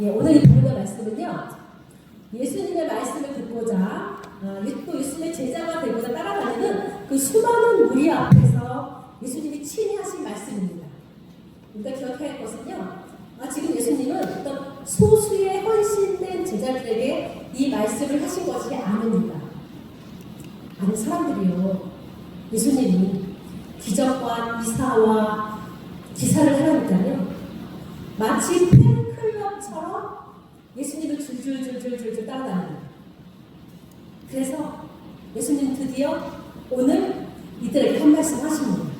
예, 오늘 이 본문의 말씀은요. 예수님의 말씀을 듣고자 아, 또 예수님의 제자가 되고자 따라다니는 그 수많은 무리 앞에서 예수님이 친히 하신 말씀입니다. 우리가 기억해야 할 것은요. 아, 지금 예수님은 어떤 소수의 헌신된 제자들에게 이 말씀을 하신 것이 아닙니다. 아는 사람들이요. 예수님이 기적과 이사와 기사를 하라니까요. 마치 팬클럽처럼 예수님을 줄줄줄줄줄줄 따라다니는 그래서 예수님 드디어 오늘 이들에게 한 말씀 하십니다.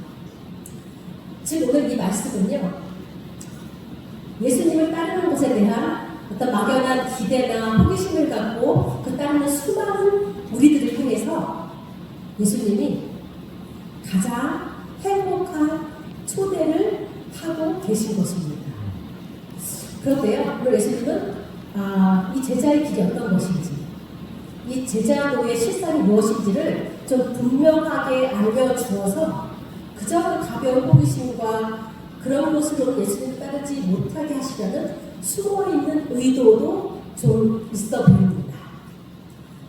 지금 오늘 이 말씀은요. 예수님을 따르는 것에 대한 어떤 막연한 기대나 호기심을 갖고 그 따르는 수많은 우리들을 통해서 예수님이 가장 행복한 초대를 하고 계신 것입니다. 그런데요, 오늘 예수님은 아, 이 제자의 길이 어떤 것인지, 이 제자도의 실상이 무엇인지를 좀 분명하게 알려주어서 그저 그 가벼운 호기심과 그런 모습으로 예수님을 따르지 못하게 하시려는 숨어 있는 의도도 좀 있어 보입니다.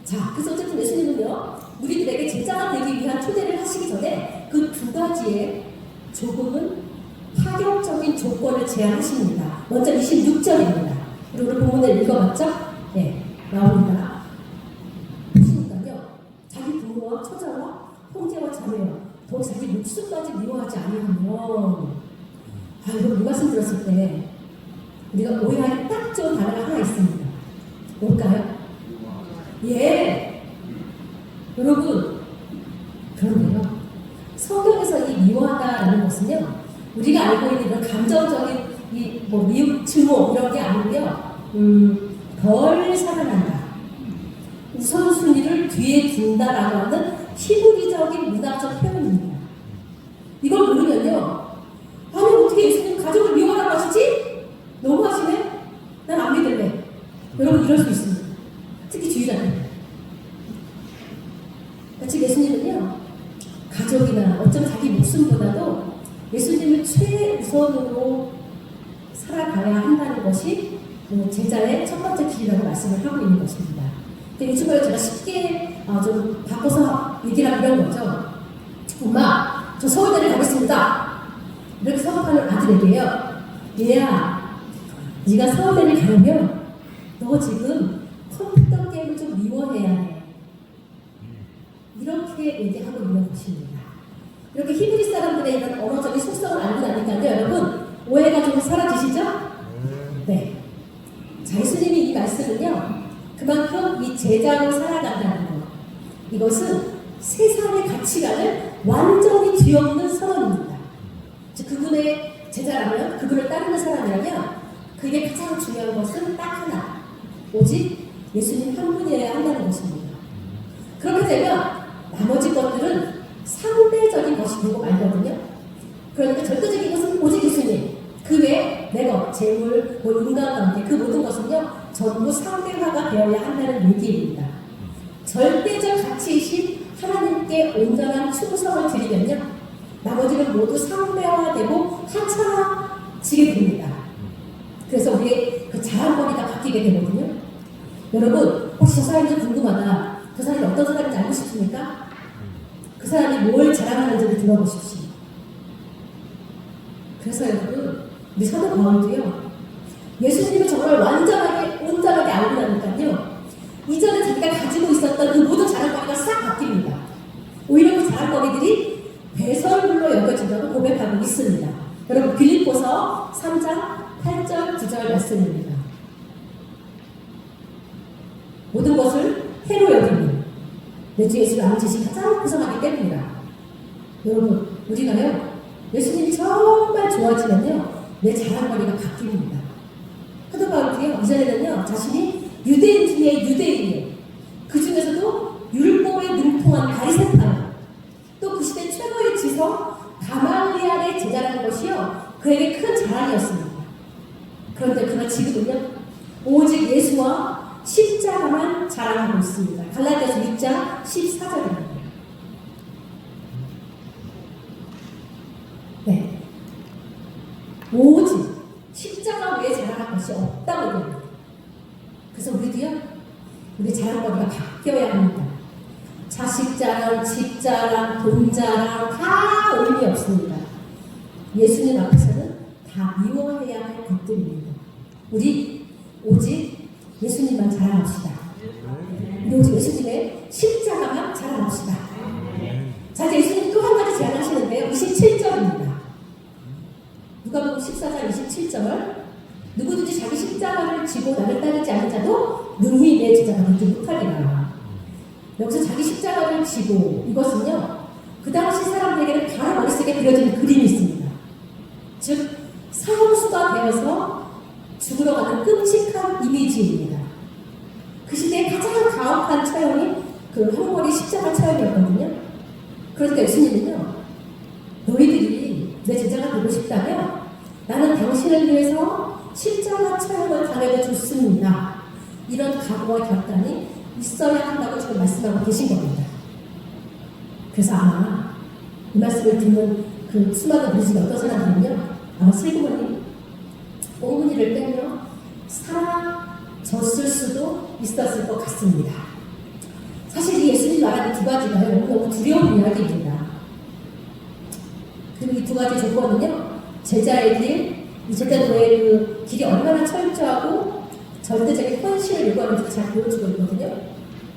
자, 그래서 어쨌든 예수님은요, 우리들에게 제자가 되기 위한 초대를 하시기 전에 그 두 가지의 조금은 파격적인 조건을 제안하십니다. 먼저 26절입니다. 오늘 본문을 읽어봤죠? 네, 나옵니다. 보시니까요, 자기 부모와 처자와 형제와 자매와 더 자기 목숨까지 미워하지 아니하면 아, 이거 이 말씀 들었을 때 우리가 오해하기 딱 좋은 단어가 하나 있습니다. 뭘까요? 예. 여러분, 그런데요. 성경에서 이 미워하다라는 것은요, 우리가 알고 있는 이런 감정적인 이 뭐 미움, 증오 이런 게 아니고요, 음, 덜 사랑한다. 우선순위를 뒤에 둔다라고 하는 히브리적인 문학적 표현입니다. 이걸 모르면요, 아니 어떻게 예수님 가족을 미워하라고 하시지? 너무 하시네? 난 안 믿을래. 여러분 이럴 수 있습니다. 특히 주의자들. 지금 예수님은요, 가족이나 어쩌면 자기 목숨보다도 예수님을 최우선으로 살아가야 한다는 것이 뭐 제자의 첫 번째 길이라고 말씀을 하고 있는 것입니다. 근데 이쪽을 제가 쉽게 어, 좀 바꿔서 얘기를 하면 이런 거죠. 엄마, 저 서울대를 가겠습니다. 이렇게 성업하는 아들에게요. 얘야, 네가 서울대를 가려면 너 지금 컴퓨터 게임을 좀 미워해야 해. 이렇게 얘기하고 있는 것입니다. 이렇게 히브리 사람들의 이런 언어적인 속성을 알고 나니까요, 여러분 오해가 좀 사라지시죠? 네. 자, 예수님이 이 말씀은요, 그만큼 이 제자로 살아간다는 것. 이것은 세상의 가치관을 완전히 뒤엎는 선언입니다. 즉, 그분의 제자라면, 그분을 따르는 사람이라면, 그게 가장 중요한 것은 딱 하나. 오직 예수님 한 분이어야 한다는 것입니다. 그렇게 되면, 나머지 것들은 상대적인 것이고 말거든요. 그러니까 절대적인 것은 오직 예수님. 그 외에 내 것, 재물, 뭐 인간관계 그 모든 것은요 전부 상대화가 되어야 한다는 얘기입니다. 절대적 가치이신 하나님께 온전한 충성을 드리면요 나머지는 모두 상대화되고 하찮아지게 됩니다. 그래서 우리의 그 자랑거리가 바뀌게 되거든요. 여러분 혹시 저 사람이 좀 궁금하다. 그 사람이 어떤 사람인지 알고 싶습니까? 그 사람이 뭘 자랑하는지를 들어보십시오. 그래서 여러분, 우리 사도 바울도요, 예수님을 정말 완전하게, 온전하게 알고 나니까요, 이전에 자기가 가지고 있었던 그 모든 자랑거리가 싹 바뀝니다. 오히려 그 자랑거리들이 배설물로 여겨진다고 고백하고 있습니다. 여러분, 빌립보서 3장 8절 9절 말씀입니다. 모든 것을 해로 여기니 내 주 예수를 아는 지식이 가장 구성하기 때문이다. 여러분, 우리가요, 예수님이 정말 좋아지면요, 내 자랑거리가 바뀝니다. 사도 바울도요, 이전에는요, 자신이 유대인 중에 유대인이에요. 그 중에서도 율법에 능통한 바리새파요. 또 그 시대 최고의 지성 가말리알의 제자라는 것이요, 그에게 큰 자랑이었습니다. 그런데 그가 지금은요, 오직 예수와 십자가만 자랑하고 있습니다. 갈라디아서 6장 14절입니다. 네. 오직 십자가 외에 자랑할 것이 없다고 얘기합니다. 그래서 우리도요, 우리 자랑거리가 바뀌어야 합니다. 자식 자랑, 집 자랑, 돈 자랑 다 의미 없습니다. 예수님 앞에서는 다 미워해야 할 것들입니다. 우리 오직 예수님만 자랑합시다. 우리 오직 예수님의 십자가만 자랑합시다. 자, 이제 예수님 또 한 가지 제안하시는데요. 27절입니다. 누가복음 14장 27절 누구든지 자기 십자가를 지고 나를 따르지 않는 자도 능히 내 제자가 되지 못하리라. 여기서 자기 십자가를 지고 이것은요 그 당시 사람들에게는 바로 머릿속에 그려진 그림이 있습니다. 즉 사형수가 되어서 죽으러 가는 끔찍한 이미지입니다. 그 시대에 가장 가혹한 처형이 그 한머리 십자가 처형이었거든요. 그러니까 예수님은요 너희들이 내 제자가 되고 싶다면 나는 당신을 위해서 십자가 처형을 당해도 좋습니다. 이런 각오와 결단이 있어야 한다고 지금 말씀하고 계신 겁니다. 그래서 아마 이 말씀을 듣는 그 수많은 무지가 어떤 사람들은요, 아마 슬그머니 꽁무니를 빼며 사라졌을 수도 있었을 것 같습니다. 사실 이 예수님 말하는 두 가지가 너무너무 두려운 이야기입니다. 그리고 이 두 가지 조건은요, 제자의 길, 이 제자도의 그 길이 얼마나 철저하고 절대적인 헌신을 요구하는지 잘 보여주고 있거든요.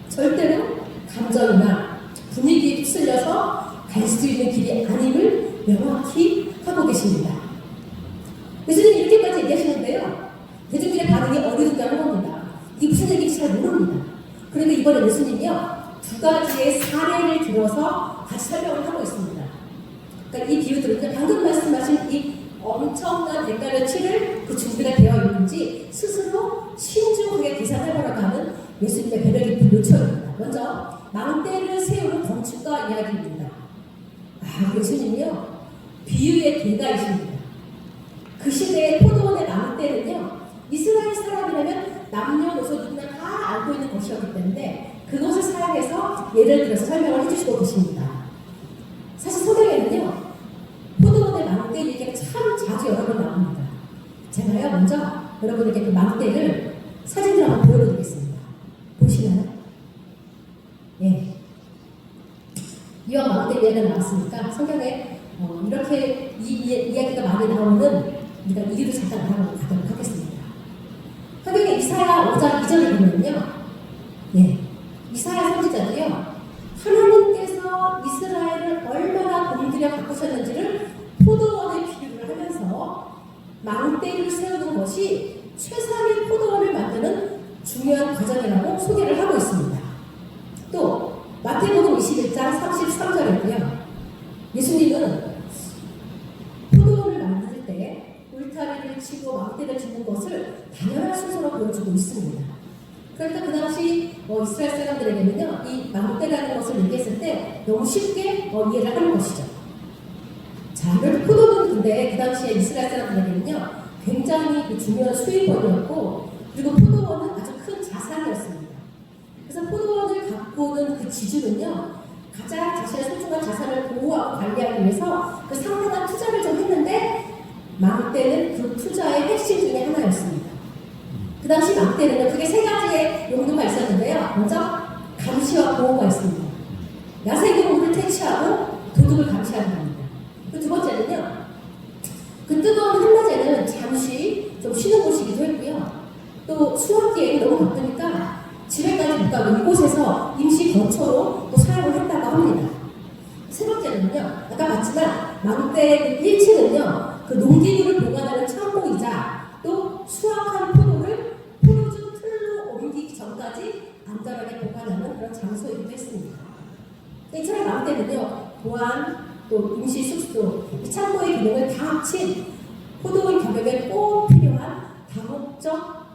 절대로 감정이나 분위기에 휩쓸려서 갈 수 있는 길이 아님을 명확히 하고 계십니다. 예수님이 이렇게까지 얘기하시는데요. 대중들의 반응이 어리둥절한 겁니다. 이게 무슨 얘기인지 잘 모릅니다. 그런데 이번에 예수님이요. 두 가지의 사례를 들어서 다시 설명을 하고 있습니다. 그러니까 이 비유들은 방금 말씀하신 이 엄청난 대가를 치를 그 준비가 되어 있는지 신중하게 계산해보라고 하는 예수님의 배려 깊은 요청입니다. 먼저 망대를 세우는 건축가 이야기입니다. 아, 예수님이요 비유의 대가이십니다. 그 시대의 포도원의 망대는요 이스라엘 사람이라면 남녀노소 누구나 다 알고 있는 것이었기 때문에 그것을 사용해서 예를 들어서 설명을 해주시고 계십니다. 사실 성경에는요 포도원의 망대 얘기가 참 자주 여러 번 나옵니다. 제가요 먼저 여러분에게 그 망대를 사진으로 한번 보여드리겠습니다. 보시나요? 예. 이와 망대 이야기가 나왔으니까 성경에 어, 이렇게 이, 이, 이야기가 많이 나오는 우리가 이리로 잠깐 알아보도록 하겠습니다. 성경에 이사야 5장 2절을 보면요. 예. 이사야 선지자도요. 하나님께서 이스라엘을 얼마나 공들여 바꾸셨는지를 포도원의 비유를 하면서 망대를 세우는 것이 최상의 포도원을 만드는 중요한 과정이라고 소개를 하고 있습니다. 또 마태복음 21장 33절에도요. 예수님은 포도원을 만들 때 울타리를 치고 망대를 짓는 것을 당연한 순서로 보여주고 있습니다. 그러니까 그 당시 어, 이스라엘 사람들에게는요, 이 망대라는 것을 얘기했을 때 너무 쉽게 어, 이해를 하는 것이죠. 자, 그래도 포도는 근데 그 당시에 이스라엘 사람들에게는요, 굉장히 그 중요한 수입원이었고, 그리고 포도원은 아주 큰 자산이었습니다. 그래서 포도원을 가꾸는 그 지주는요, 가장 자신의 소중한 자산을 보호하고 관리하기 위해서 그 상당한 투자를 좀 했는데, 망대는 그 투자의 핵심 중에 하나였습니다. 그 당시 망대는 크게 세 가지의 용도가 있었는데요. 먼저 감시와 보호가 있습니다. 야생동물을 퇴치하고 도둑을 겁니다.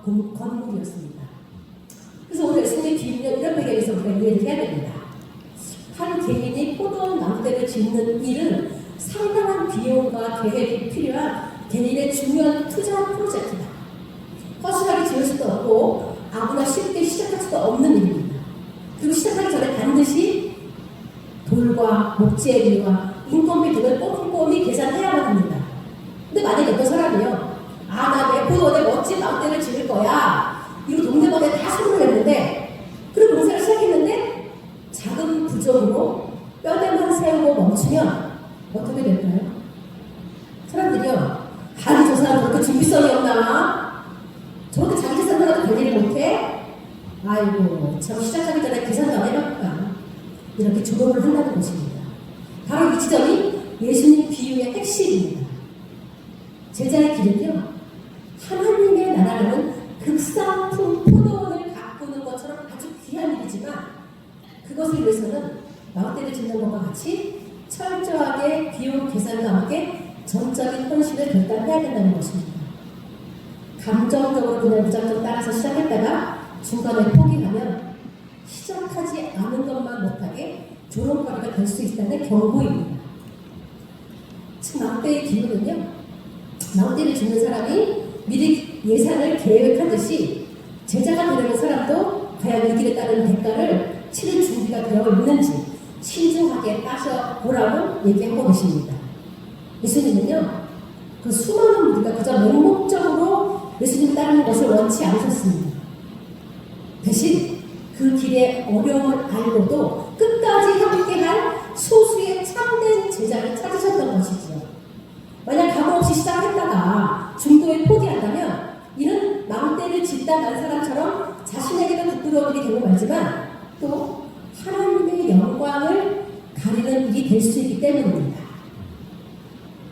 건물이었습니다. 그래서 오늘 예수님의 비유는 이런 배경에서 우리가 이해를 해야 됩니다. 한 개인이 포도원 망대를 짓는 일은 상당한 비용과 계획이 필요한 개인의 중요한 투자 프로젝트다. 허술하게 지을 수도 없고 아무나 쉽게 시작할 수도 없는 일입니다. 그리고 시작하기 전에 반드시 돌과 목재비와 인건비 등을 꼼꼼히 계산해야만 합니다. 근데 만약에 어떤 사람이요. 아, 나 내 포도원에 멋진 망대를 지을 거야. 이거 동네방에 다 저렇게 자기 하나도 관리를 못해? 아이고, 저 시작하기 전에 계산도 안 해봤구나. 이렇게 조롱을 한다는 것입니다. 바로 이 지점이 예수님 비유의 핵심입니다. 제자의 길은요, 하나님의 나라는 극상품 포도원을 가꾸는 것처럼 아주 귀한 일이지만 그것을 위해서는 마음대로 짓는 것과 같이 철저하게 비용 계산과 함께 전적인 헌신을 결단해야 된다는 것입니다. 감정적으로 그냥 무작정 따라서 시작했다가 중간에 포기하면 시작하지 않은 것만 못하게 조롱거리가 될 수 있다는 경고입니다. 즉 막대의 기운은요. 막대를 주는 사람이 미리 예산을 계획하듯이 제자가 되려는 사람도 과연 이 길에 따른 대가를 치를 준비가 되어 있는지 신중하게 따져보라고 얘기하고 계십니다. 예수님은요, 그 수많은 우리가 그저 맹목적으로 예수님 따르는 것을 원치 않으셨습니다. 대신 그 길의 어려움을 알고도 끝까지 함께할 소수의 참된 제자를 찾으셨던 것이죠. 만약 각오 없이 시작했다가 중도에 포기한다면 이는 망대를 짓다 난 사람처럼 자신에게도 되고 말지만 또 하나님의 영광을 가리는 일이 될 수 있기 때문입니다.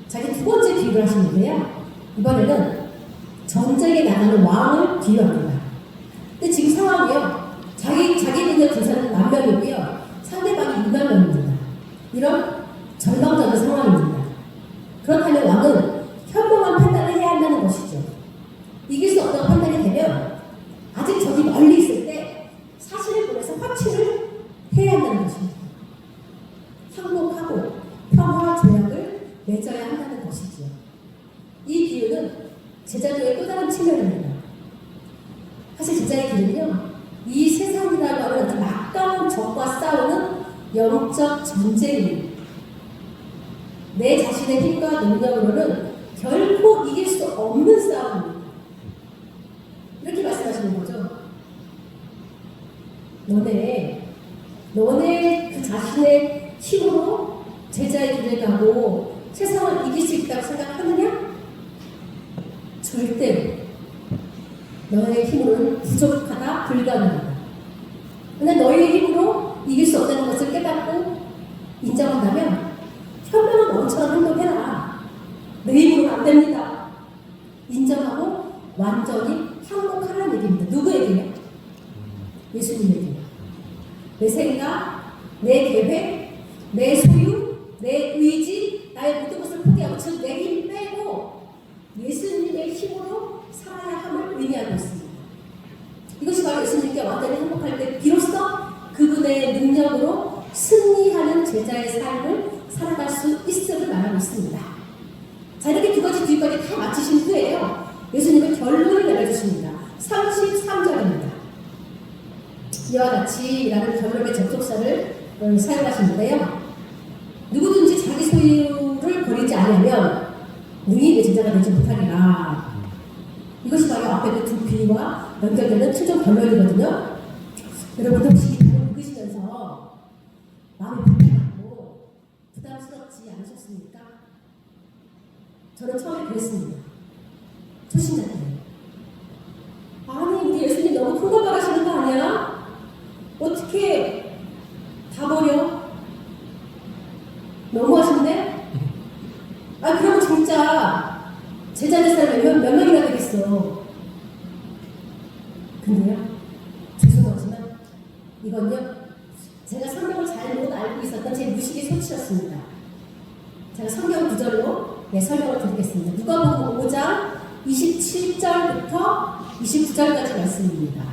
자기 두 번째 비유를 하시는데요. 이번에는 전쟁에 나가는 왕을 비유합니다. 근데 지금 상황이요. 자기, 자기분의 군사는 만 명이고요. 상대방이 2만 명입니다. 이런 절망적인 상황입니다. 그렇다면 왕은 현명한 판단을 해야 한다는 것이죠. 이길 수 없다고 판단이 되면 아직 적이 멀리 있을 때 사신을 보내서 확신을 해야 한다는 것입니다. 항복하고 평화와 조약을 맺어야 한다는 것이지요. 이 비유는 제자도의 또 다른 측면입니다. 사실 제자의 길은요, 이 세상이라고 하는 아주 막강한 적과 싸우는 영적 전쟁입니다. 내 자신의 힘과 능력으로는 결코 이길 수 없는 싸움입니다. 이렇게 말씀하시는 거죠. 너네 그 자신의 힘으로 제자의 길을 가고 세상을 이길 수 있다고 생각하느냐? 절대로. 너의 힘으로는 부족하다, 불가능하다. 근데 너의 힘으로 이길 수 없다는 것을 깨닫고 인정한다면 현명한 왕처럼 행동해라. 내 힘으로는 안 됩니다. 인정하고 완전히 항복하라는 얘기입니다. 누구에게요? 예수님에게요. 내 생각, 내 계획, 내 소유, 내 의지, 나의 모든 것을 포기하고 즉 내 힘 빼고 예수님의 힘으로 살아야 함을 의미하고 있습니다. 이것이 바로 예수님께 완전히 행복할 때 비로소 그분의 능력으로 승리하는 제자의 삶을 살아갈 수 있음을 말하고 있습니다. 자 이렇게 두 가지 뒤까지 다 마치신 후에요. 예수님은 결론을 내려주십니다. 33절입니다. 이와 같이 라는 결론의 접속 사용하시는데요. 누구든지 자기 소유를 버리지 않으면 내 제자가 되지 못하리라. 이것이 바로 앞에 그두 비와 연결되는 최종 결론이거든요. 여러분도 혹시 이 부분 읽으시면서 마음이 불편하고 부담스럽지 않으셨습니까? 저는 처음에 그랬습니다. 초신자 때. 아니, 우리 예수님 너무 큰 거 말하시는 거 아니야? 어떻게 다 버려? 너무하신데? 아, 그러면 진짜 제자 될 사람이 몇, 몇 명이나 되겠어. 근데요, 죄송하지만 이건요, 제가 성경을 잘못 알고 있었던 제 무식의 소치였습니다. 제가 성경 구절로 네, 설명을 드리겠습니다. 누가복음 5장 27절부터 29절까지 말씀입니다.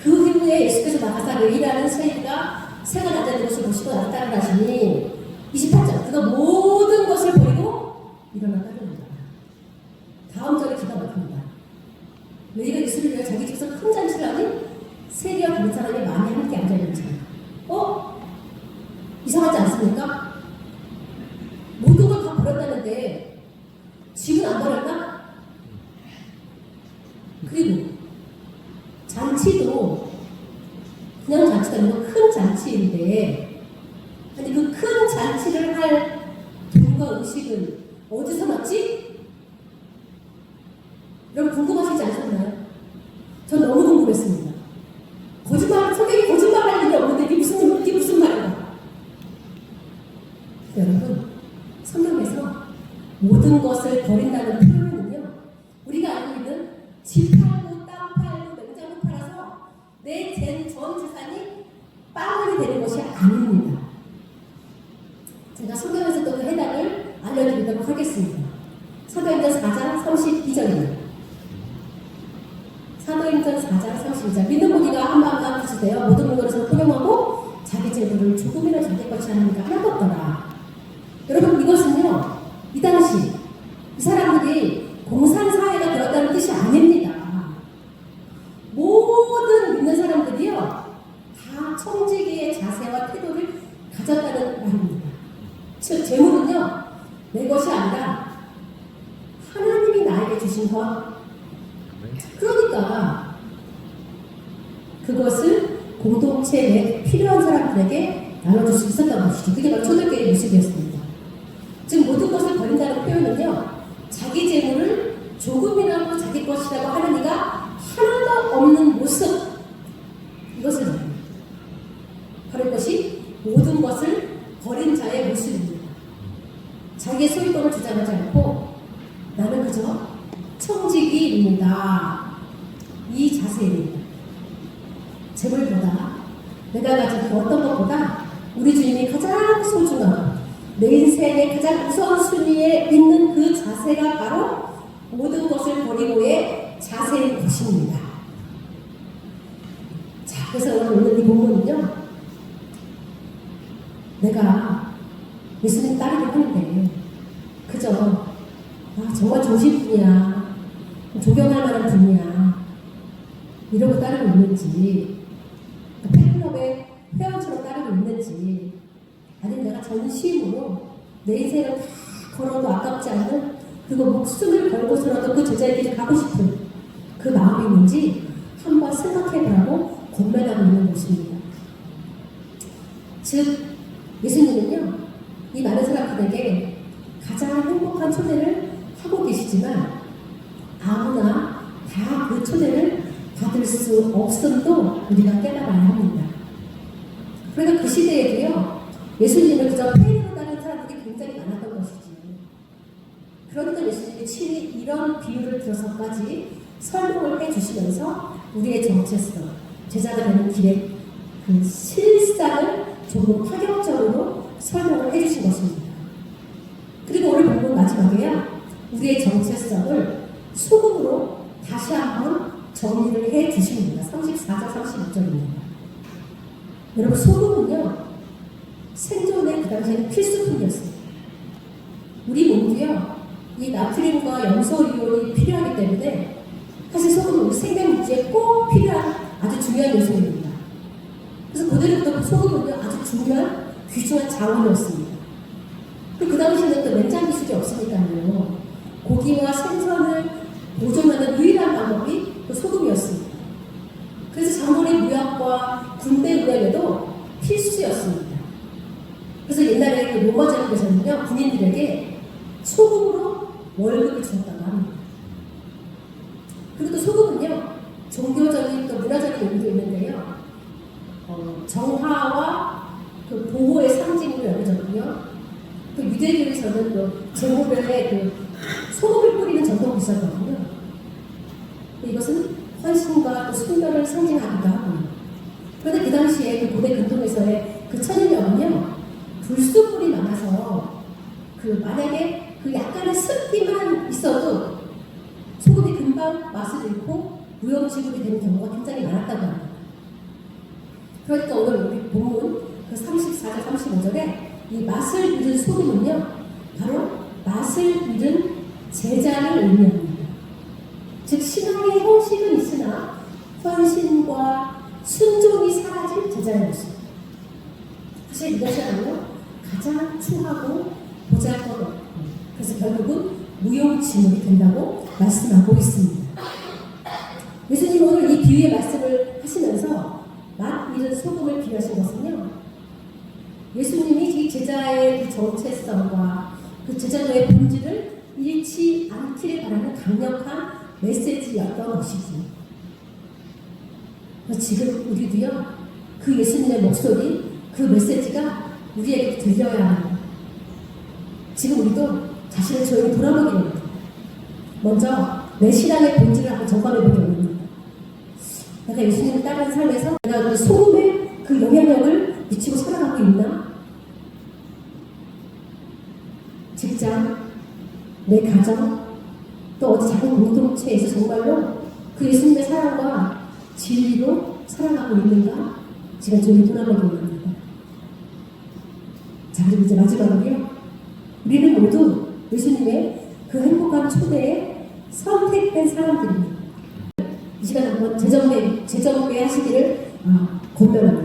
그 후에 예수께서 나가사 레이라는 세리가 새가 낮아진 것을 보시고 나를 따르라시니 28절 그가 모든 것을 버리고 일어나 따릅니다. 다음 절에 기가 막힙니다. 레이가 예수를 위해 자기 집에서 큰 잔치를 하니 세리와 다른 사람이 많이 함께 앉아있는 자. 어? 이상하지 않습니까? 모든 걸 다 버렸다는데 집은 안 버렸나? 그리고 잔치도 그냥 잔치가 아니고 큰 잔치인데 아니 그 큰 잔치를 할 돈과 음식은 어디서 났지? 여러분 궁금하시지 않으세요? 내 전 재산이 빵원이 되는 것이 아닙니다. 제가 성경에서 또그 해답을 알려드리도록 하겠습니다. 사도행전 4장 32절입니다. 사도행전 4장 32절 믿는 무리가 한마음과 같이 되어 모든 물건에서 포용하고 자기 재물을 조금이나 자기 것이 아니니까 하나도 없더라. 여러분 이것은요 이 당시 이 사람들이 공산사회가 되었다는 뜻이 아닙니다. 모든 믿는 사람들이요 다 청지기의 자세와 태도를 가졌다는 말입니다. 즉 재물은요 내 것이 아니라 하나님이 나에게 주신 것. 그러니까 그것을 공동체에 필요한 사람들에게 나눠줄 수 있었던 것이죠. 그게 바로 초대교회의 모습이었습니다. 즉 모든 것을 버린다는 표현은요 자기 재물을 조금이라도 자기 것이라고 하는 이가 하나도 없는 모습 이것을 말합니다. 바로 이것이 모든 것을 버린 자의 모습입니다. 자기의 소유권을 주장하지 않고 나는 그저 청지기입니다. 이 자세입니다. 재물보다 내가 가진 그 어떤 것보다 우리 주님이 가장 소중하고 내 인생의 가장 우선 순위에 있는 그 자세가 바로 모든 것을 버리고의 자세인 것입니다. 자, 그래서 오늘 오늘 이 본문은요. 내가 예수님 딸이긴 한데 그저 아, 정말 좋으신 분이야 존경할 만한 분이야 이러고 따르고 있는지 팬클럽의 회원처럼 따르고 있는지 아니면 내가 전심으로 내 인생을 다 걸어도 아깝지 않은 그거 목숨을 걸고서라도 그 제자의 길을 가고 싶은 그 마음이 있는지 한번 생각해보라고 고민하고 있는 것입니다. 즉 예수님은요 사람들에게 가장 행복한 초대를 하고 계시지만 아무나 다 그 초대를 받을 수 없음도 우리가 깨달아야 합니다. 그러니까 그 시대에도요 예수님을 그저 팬으로 따르는 사람들이 굉장히 많았던 것이지. 그러니까 예수님이 친히 이런 비유를 들어서까지 설명을 해주시면서 우리의 정체성, 제자가 되는 길의 그 실상을 조금 파격적으로 설명을 해주신 것입니다. 그리고 오늘 본문 마지막에요. 우리의 정체성을 소금으로 다시 한번 정리를 해 주십니다. 34절 35절입니다. 여러분 소금은요 생존의 그 당시에는 필수품이었습니다. 우리 몸도요 이 나트륨과 염소 이온이 필요하기 때문에 사실 소금은 우리 생명 유지에 꼭 필요한 아주 중요한 요소입니다. 그래서 그대로부터 그 소금은요 아주 중요한 귀중한 자원이었습니다. 그 당시에는 또 냉장 기술이 없으니까요 고기와 생선을 보존하는 유일한 방법이 그 소금이었습니다. 그래서 장군의 무역과 군대 무역에도 필수였습니다. 그래서 옛날에 그 로마 제국에서는요 군인들에게 소금으로 월급을 주었다고 합니다. 또 소금은요 종교적인 또 문화적인 의미도 있는데요. 어, 정화와 그 보호의 상징으로 여겨졌고요. 그 유대교에서는 또 제물에 그 소금을 뿌리는 전통이 있었거든요. 이것은 헌신과 또 순결을 상징하기도 하고. 그런데 그 당시에 그 고대 근동에서의 그 천일염은요, 불순물이 많아서 그 만약에 그 약간의 습기만 있어도 소금이 금방 맛을 잃고 무용지물이 되는 경우가 굉장히 많았다고 합니다. 그러니까 오늘 우리 본문 그 34절 35절에 이 맛을 잃은 소금은요 바로 맛을 잃은 제자를 의미합니다. 즉 신앙의 형식은 있으나 헌신과 순종이 사라진 제자의 모습. 사실 이것이야말로 가장 추하고 보잘것없고 그래서 결국은 무용지물이 된다고 말씀하고 있습니다. 예수님 오늘 이 비유의 말씀을 하시면서 맛 잃은 소금을 비유하신 것은요. 예수님이 이 제자의 그 정체성과 그 제자도의 본질을 잃지 않기를 바라는 강력한 메시지였던 것이지. 지금 우리도요, 그 예수님의 목소리, 그 메시지가 우리에게 들려야 합니다. 지금 우리도 자신을 조용히 돌아보기 원합니다. 먼저 내 신앙의 본질을 한번 점검해 보기 원합니다. 내가 예수님을 따르는 삶에서 내가 그 소금의 그 영향력을 미치고 살아가고 있나? 직장, 내 가정, 또 어디 작은 공동체에서 정말로 그 예수님의 사랑과 진리로 살아가고 있는가? 지금 저희 돌아보기 원합니다. 자, 그리고 이제 마지막으로요. 우리는 모두 예수님의 그 행복한 초대에 선택된 사람들입니다. 이 시간 한번 재정비, 재정비 하시기를 아, 권면합니다.